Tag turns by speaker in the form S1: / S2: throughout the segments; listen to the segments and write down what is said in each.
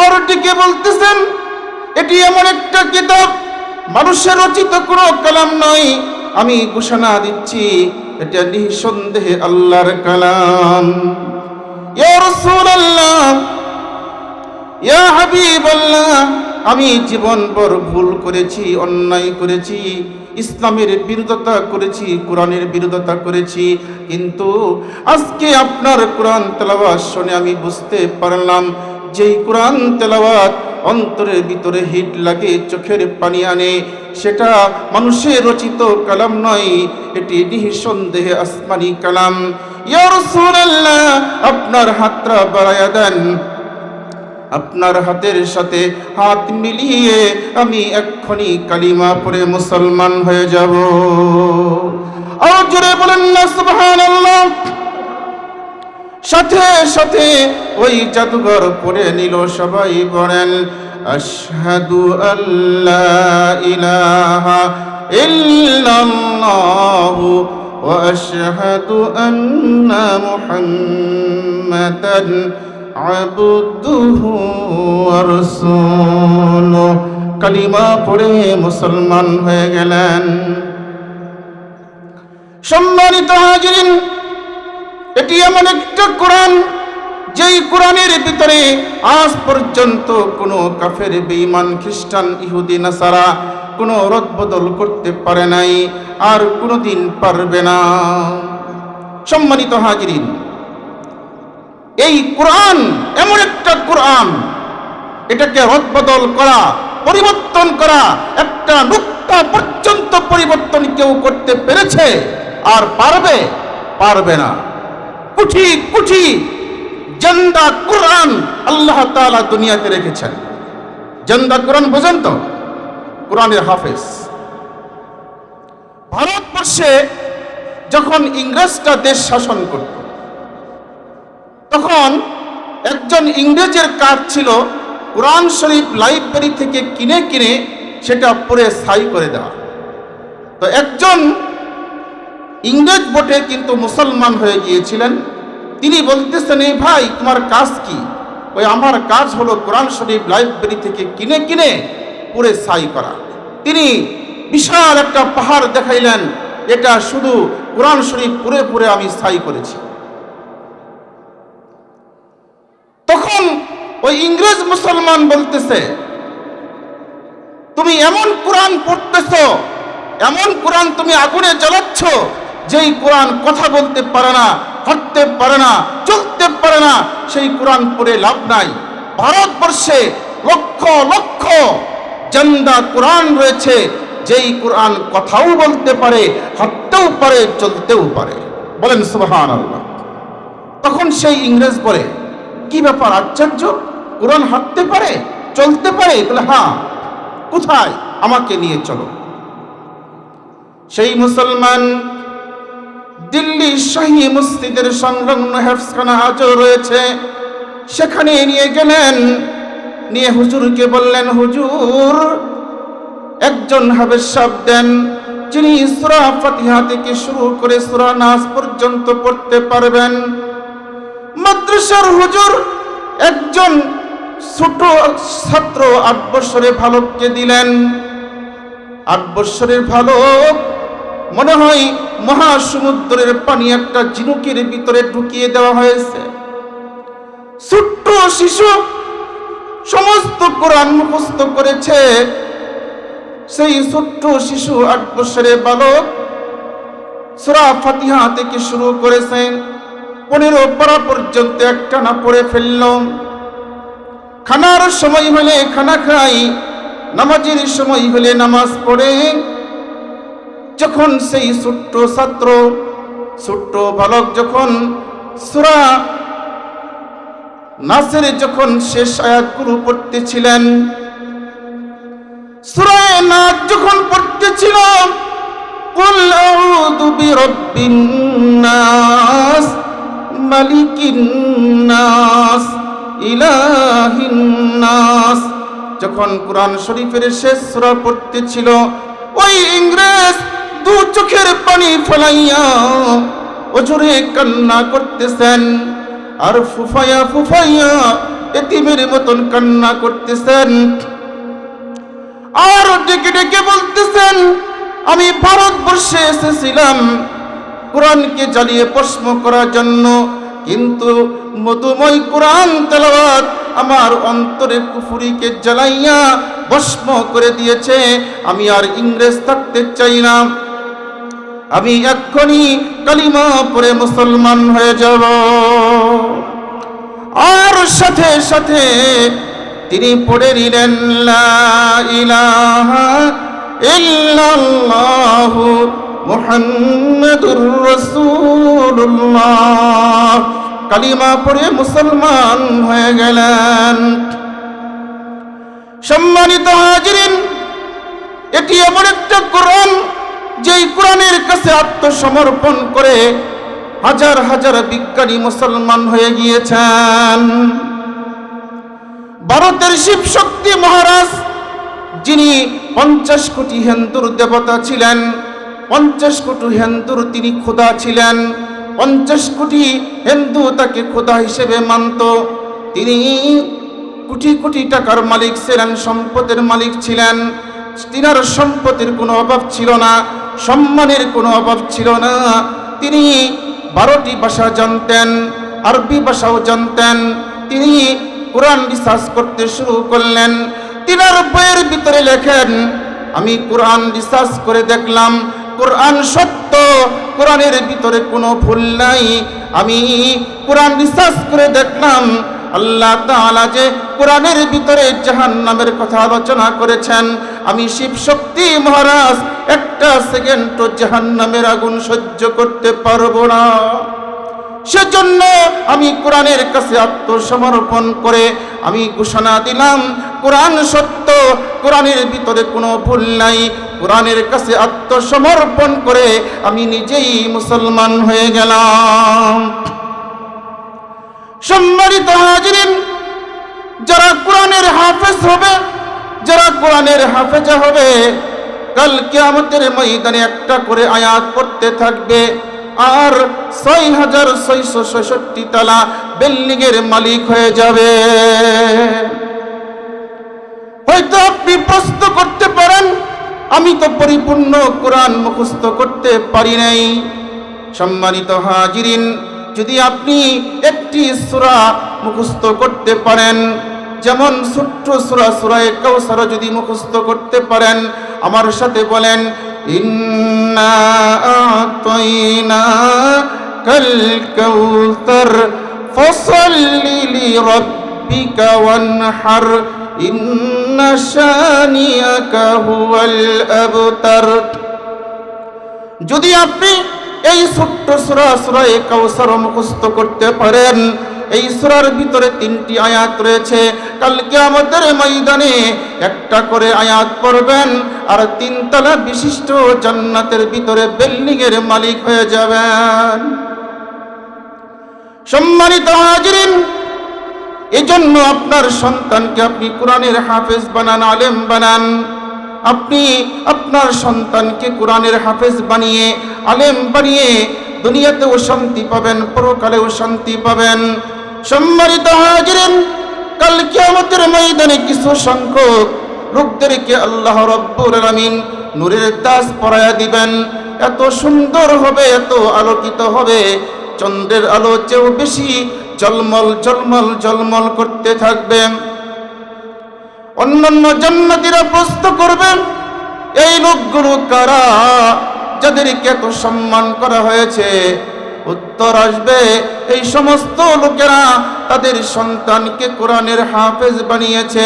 S1: আর টিকে বলতেছেন, এটি এমন একটা কিতাব, মানুষের রচিত কোনো কালাম নয়। আমি ঘোষণা দিচ্ছি, এটা নিঃসন্দেহে আল্লাহর কালাম। আমি জীবনভর ভুল করেছি, অন্যায় করেছি, ইসলামের বিরোধিতা করেছি, কোরআনের বিরোধিতা করেছি, কিন্তু আজকে আপনার কোরআন তেলাওয়াত শুনে আমি বুঝতে পারলাম যেই কোরআন তেলাওয়াত অন্তরের ভিতরে হিট লাগে, চোখের পানি আনে, সেটা মানুষের রচিত কালাম নয়, এটি নিঃসন্দেহে আসমানি কালাম। আপনার হাতটা বাড়ায়া দেন। আপনার হাতের সাথে হাত মিলিয়ে আমি এক্ষুনি কালিমা পড়ে মুসলমান হয়ে যাব। আর জোরে বলেন না, সুবহানাল্লাহ। সাথে সাথে ওই জাদুঘর পড়ে নিল সবাই বলেন, আশহাদু আল্লাহ ইলাহা ইল্লাল্লাহু ওয়া আশহাদু আন্না মুহাম্মাদান আবদুহু ওয়া কালিমা পড়ে মুসলমান হয়ে গেলেন। সম্মানিত হাজিরিন এটি এমন একটা কোরআন, যেই কোরআনের ভিতরে আজ পর্যন্ত কোনো কাফের, বেঈমান, খ্রিস্টান, ইহুদি, নাসারা কোনো রদবদল করতে পারে নাই, আর কোনোদিন পারবে না। সম্মানিত হাজিরিন, এই কোরআন এমন একটা কোরআন, এটাকে রদবদল করা, পরিবর্তন করা, একটা নুক্তা পর্যন্ত পরিবর্তন কেউ করতে পেরেছে, আর পারবে পারবে না। কুঠি কুঠি জন্দা কোরআন আল্লাহ তাআলা দুনিয়াতে রেখেছেন। জন্দা কোরআন বোঝেন তো? কোরআনের হাফেজ। ভারতবর্ষে যখন ইংরেজটা দেশ শাসন করত, তখন একজন ইংরেজের কাজ ছিল কোরআন শরীফ লাইব্রেরি থেকে কিনে কিনে সেটা পড়ে স্থায়ী করে দেওয়া। তো একজন ইংরেজ বটে, কিন্তু মুসলমান হয়ে গিয়েছিলেন। তিনি বলতেছেন এই ভাই, তোমার কাজ কি? ওই আমার কাজ হলো কোরআন শরীফ লাইব্রেরি থেকে কিনে কিনে পড়ে সাই করা। তিনি বিশাল একটা পাহাড় দেখাইলেন, এটা শুধু কোরআন শরীফ পুরে পুরে আমি স্থায়ী করেছি। তখন ওই ইংরেজ মুসলমান বলতেছে, তুমি এমন কোরআন পড়তেছ, এমন কোরআন তুমি আগুনে জ্বালাচ্ছ যেই কোরআন কথা বলতে পারে না হাঁটতে পারে না, চলতে পারে না, সেই কোরআন পড়ে লাভ নাই। ভারতবর্ষে লক্ষ লক্ষ জান্দা কোরআন রয়েছে, যেই কোরআন কথাও বলতে পারে, হাঁটতেও পারে, চলতেও পারে। বলেন সুবহান আল্লাহ তখন সেই ইংরেজ বলে, কি ব্যাপার, আশ্চর্য? কোরআন হাঁটতে পারে, চলতে পারে? বলে হ্যাঁ কোথায়? আমাকে নিয়ে চলো। সেই মুসলমান দিল্লি শাহী মসজিদের সংলগ্ন হেফসখানা আজও রয়েছে। সেখানে নিয়ে গেলেন, নিয়ে হুজুরকে বললেন, হুজুর, একজন হাবের সাহ দেন, যিনি সুরা ফাতিহা থেকে শুরু করে সুরা নাস পর্যন্ত পড়তে পারবেন। মাদ্রাসার হুজুর একজন ছোট ছাত্র আট বছরের ভালককে দিলেন। আট বছরের ভালক মনে হয় মহাসমুদ্রের পানি একটা ঝিনুকের ভিতরে ঢুকিয়ে দেওয়া হয়েছে। ছোট্ট শিশু সমস্ত কোরআন মুখস্থ করেছে। সেই ছোট্ট শিশু আট বছরের বালক সুরা ফাতিহা থেকে শুরু করেছেন পনেরো পারা পর্যন্ত একটা না পড়ে ফেলল। খানার সময় হলে খানা খাই নামাজের সময় হলে নামাজ পড়ে। যখন সেই ছোট্ট ছাত্র, ছোট্ট বালক যখন সুরা নাসের যখন শেষ আয়াতগুলো পড়তেছিলেন সুরায় নাচ যখন পড়তেছিল যখন কোরআন শরীফের শেষ সুরা পড়তেছিল, ওই ইংরেজ দু চোখের পানি ফলাইয়া ওজোরে কান্না করতেছেন। আর ফুফাইয়া ফুফাইয়া এতিমের মতন কান্না করতেছেন। আর ডেকে ডেকে বলতেছেন, আমি ভারতবর্ষে এসেছিলাম কোরআনকে জ্বালিয়ে প্রশ্ন করার জন্য, কিন্তু মধুময় কোরআন তেলাওয়াত আমার অন্তরে কুফুরিকে জ্বালাইয়া ভস্ম করে দিয়েছে। আমি আর ইংরেজ থাকতে চাই না। আমি এক্ষুনি কালিমা পরে মুসলমান হয়ে যাব। আর সাথে সাথে তিনি পড়ে নিলেন কালিমা পড়ে মুসলমান হয়ে গেলেন। সম্মানিত হাজিরিন, এটি এমন একটা কোরআন যেই কোরআনের কাছে আত্মসমর্পণ করে হাজার হাজার বিজ্ঞানী মুসলমান হয়ে গিয়েছেন। ভারতের শিব শক্তি মহারাজ, যিনি পঞ্চাশ কোটি হিন্দুর দেবতা ছিলেন, পঞ্চাশ কোটি হিন্দুর তিনি খোদা ছিলেন, পঞ্চাশ কোটি হিন্দু তাকে খোদা হিসেবে মানত। তিনি কোটি কোটি টাকার মালিক ছিলেন, সম্পদের মালিক ছিলেন, তিনার সম্পদের কোনো অভাব ছিল না। সম্মানের কোনো অভাব ছিল না। তিনি বারোটি ভাষা জানতেন, আরবি ভাষাও জানতেন। তিনি কোরআন রিসার্চ করতে শুরু করলেন। তিনার বইয়ের ভিতরে লেখেন, আমি কোরআন রিসার্চ করে দেখলাম, কোরআন সত্য, কোরআনের ভিতরে কোনো ভুল নাই। আমি কোরআন রিসার্চ করে দেখলাম, আল্লাহ তাআলা যে কোরআনের ভিতরে জাহান নামের কথা আলোচনা করেছেন আমি শিব শক্তি মহারাজ, একটা সেকেন্ড জাহান নামের আগুন সহ্য করতে পারব না। সেজন্য আমি কোরআনের কাছে আত্মসমর্পণ করে আমি ঘোষণা দিলাম, কোরআন সত্য, কোরআনের ভিতরে কোনো ভুল নাই। কোরআনের কাছে আত্মসমর্পণ করে আমি নিজেই মুসলমান হয়ে গেলাম। সম্মানিত হাজিরিন, যারা কোরআনের হাফেজ হবে যারা কোরআনের হাফেজা হবে, কাল কিয়ামতের ময়দানে একটা করে আয়াত পড়তে থাকবে। আর ছয় হাজার ছয়শো ছয়ষট্টি তালা বিল্ডিং এর মালিক হয়ে যাবে। হয়তো আপনি প্রশ্ন করতে পারেন, আমি তো পরিপূর্ণ কোরআন মুখস্থ করতে পারি নাই। সম্মানিত হাজিরিন, যদি আপনি একটি সুরা মুখস্থ করতে পারেন যেমন ছোট্ট সূরা সূরায়ে কাউসার যদি মুখস্থ করতে পারেন, আমার সাথে বলেন, ইন্না আতাইনা কাল কাউসার, ফসল্লি লিরাব্বিকা ওয়ানহার, ইন্না শানিয়াকা হুয়াল আবতার। যদি আপনি এই ছোট্ট সুরা, সুরায় কাউসার মুখস্থ করতে পারেন। এই সুরার ভিতরে তিনটি আয়াত রয়েছে। কালকে আমাদের ময়দানে একটা করে আয়াত পড়বেন, আর তিনতলা বিশিষ্ট জান্নাতের ভিতরে বিল্ডিং এর মালিক হয়ে যাবেন। সম্মানিত হাজিরিন, এজন্য আপনার সন্তানকে আপনি কোরআনের হাফেজ বানান, আলেম বানান। আপনি আপনার সন্তানকে কোরআনের হাফেজ বানিয়ে আলেম বানিয়ে দুনিয়াতেও শান্তি পাবেন, পরকালেও শান্তি পাবেন। সম্মানিত হাজিরেন, কাল কিয়ামতের ময়দানে কিছু সংখ্যক লোকদেরকে আল্লাহ রব্বুল আলামিন নূরের তাজ পরায়া দিবেন। এত সুন্দর হবে, এত আলোকিত হবে, চন্দ্রের আলো চেয়েও বেশি জলমল জলমল জলমল করতে থাকবে। অন্যান্য জান্নাতীরা প্রশ্ন করবেন, এই লোকগুলো কারা? যাদেরকে এত সম্মান করা হয়েছে, উত্তর আসবে, এই সমস্ত লোকেরা তাদের সন্তানকে কোরআনের হাফেজ বানিয়েছে,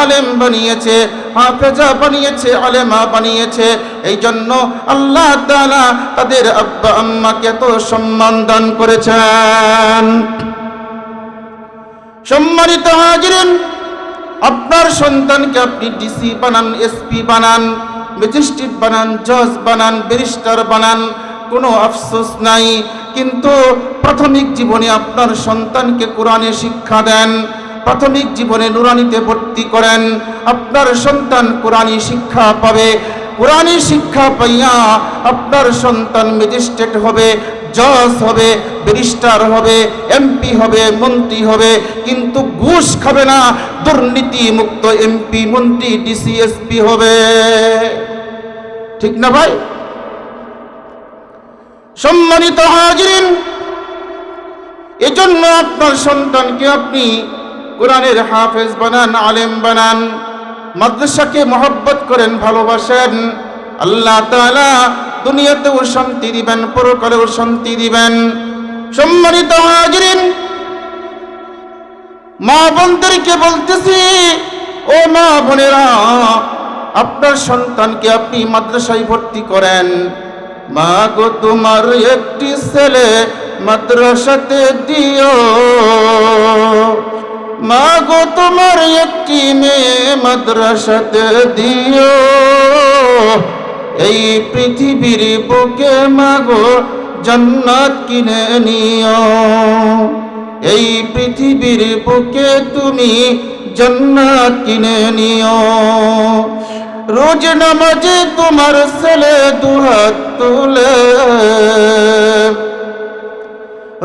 S1: আলেম বানিয়েছে, হাফেজা বানিয়েছে, আলেমা বানিয়েছে এই জন্য আল্লাহ তাআলা তাদের আব্বা আম্মাকে এত সম্মান দান করেছেন। সম্মানিত হাজিরিন, আপনার সন্তানকে আপনি ডিসি বানান, এসপি বানান ম্যাজিস্ট্রেট বানান জজ বানান ব্যারিস্টার বানান কোনো আফসোস নাই। কিন্তু প্রাথমিক জীবনে আপনার সন্তানকে কোরআনে শিক্ষা দেন, প্রাথমিক জীবনে নুরানিতে ভর্তি করেন, আপনার সন্তান কোরআনী শিক্ষা পাবে। কোরআনী শিক্ষা পাইয়া আপনার সন্তান ম্যাজিস্ট্রেট হবে, জজ হবে ব্যারিস্টার হবে এমপি হবে, মন্ত্রী হবে, কিন্তু ঘুষ খাবে না দুর্নীতি মুক্ত এমপি মন্ত্রী ডিসিএসপি হবে। ঠিক না ভাই? সম্মানিত হাজিরিন, এজন্য আপনার সন্তানকে আপনি কোরআনের হাফেজ বানান, আলেম বানান, মাদ্রাসাকে মহব্বত করেন, ভালোবাসেন, আল্লাহ তাআলা দুনিয়াতেও শান্তি দিবেন, পরকালেও শান্তি দিবেন। সম্মানিত হাজিরিন, মা বোনদেরকে বলতেছি, ও মা বোনেরা, আপনার সন্তানকে আপনি মাদ্রাসায় ভর্তি করেন। মা গো, তোমার একটি ছেলে মাদ্রাসাতে দিও। মা গো, তোমার একটি মেয়ে মাদ্রাসাতে দিও। এই পৃথিবীর বুকে মাগো জান্নাত কিনে নিও। এই পৃথিবীর বুকে তুমি জান্নাত কিনে নিও। রোজ নামাজে তোমার ছেলে দুহাত তুলে।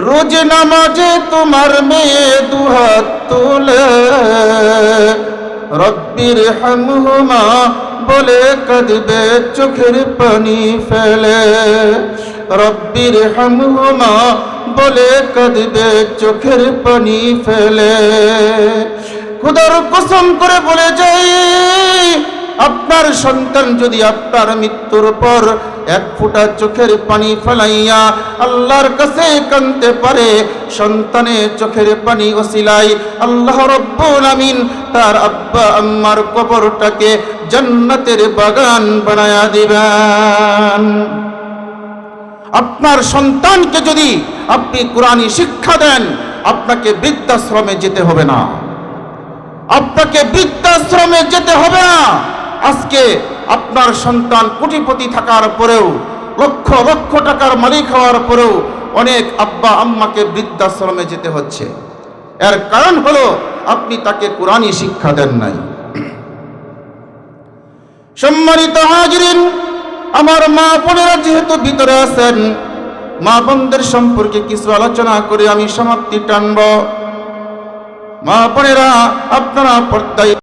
S1: রোজ নামাজে তোমার মেয়ে দুহাত তুলে। রব্বির হামহুমা বলে কাঁদবে, চোখের পানি ফেলে। রব্বির হামহুমা বলে কাঁদবে, চোখের পানি ফেলে। খুদার কসম করে বলে যাই, আপনার সন্তান যদি আপনার মৃত্যুর পর এক ফুটা চোখের পানি ফেলাইয়া আল্লাহর কাছে কানতে পারে সন্তানের চোখের পানি ওসিলাই আল্লাহ রব্বুল আমিন তার আব্বা আম্মার কবরটাকে জান্নাতের বাগান বানায়া দিবেন। আপনার সন্তানকে যদি আপনি কোরআনী শিক্ষা দেন, আপনাকে বৃদ্ধাশ্রমে যেতে হবে না। আপনাকে বৃদ্ধাশ্রমে যেতে হবে না। আজকে আপনার সন্তান কোটিপতি থাকার পরেও, লক্ষ লক্ষ টাকার মালিক হওয়ার পরেও অনেক আব্বা আম্মাকে বৃদ্ধাশ্রমে যেতে হচ্ছে। এর কারণ হলো আপনি তাকে কোরআনী শিক্ষা দেন নাই। সম্মানিত হাজরিন আমার মা বোনেরা যেহেতু ভিতরে আছেন, মা বোনদের সম্পর্কে কিছু আলোচনা করে আমি সমাপ্তি টানব। মা বোনেরা, আপনারা পর্দায়